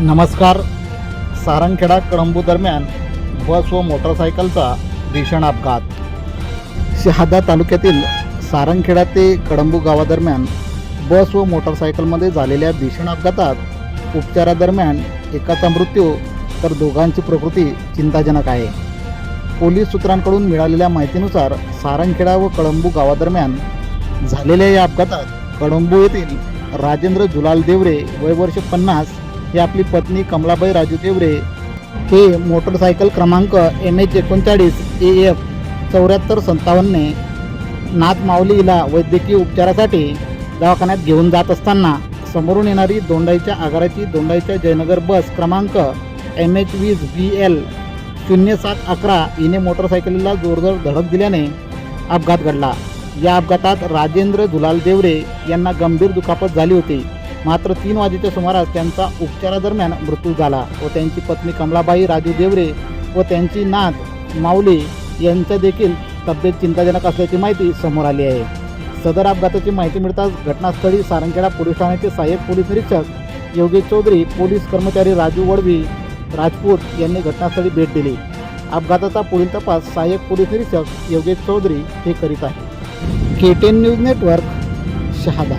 नमस्कार. सारंगखेडा कळंबू दरम्यान बस व मोटरसायकलचा भीषण अपघात. शहादा तालुक्यातील सारंगखेडा ते कळंबू गावादरम्यान बस व मोटरसायकलमध्ये झालेल्या भीषण अपघातात उपचारादरम्यान एकाचा मृत्यू तर दोघांची प्रकृती चिंताजनक आहे. पोलीस सूत्रांकडून मिळालेल्या माहितीनुसार सारंगखेडा व कळंबू गावादरम्यान झालेल्या या अपघातात कळंबू येथील राजेंद्र जुलाल देवरे वय वर्ष पन्नास ही आपली पत्नी कमलाबाई राजू देवरे हे मोटरसायकल क्रमांक एम एच एकोणचाळीस ए एफ चौऱ्याहत्तर सत्तावन्नने नाथ माऊली हिला वैद्यकीय उपचारासाठी दवाखान्यात घेऊन जात असताना समोरून येणारी दोंडाईच्या आगाराची दोंडाईच्या जयनगर बस क्रमांक एम एच वीस बी एल शून्य सात अकरा हिने मोटरसायकलीला जोरदार धडक दिल्याने अपघात घडला. या अपघातात राजेंद्र दुलाल देवरे यांना गंभीर दुखापत झाली होती. मात्र तीन वाजेच्या सुमारास त्यांचा उपचारादरम्यान मृत्यू झाला व त्यांची पत्नी कमलाबाई राजू देवरे व त्यांची नात माऊली यांच्या देखील तब्येत चिंताजनक असल्याची माहिती समोर आली आहे. सदर अपघाताची माहिती मिळताच घटनास्थळी सारंगखेडा पोलीस ठाण्याचे सहाय्यक पोलीस निरीक्षक योगेश चौधरी पोलीस कर्मचारी राजू वडवी राजपूत यांनी घटनास्थळी भेट दिली. अपघाताचा पुढील तपास सहाय्यक पोलीस निरीक्षक योगेश चौधरी हे करीत आहे K ten news network Shahada.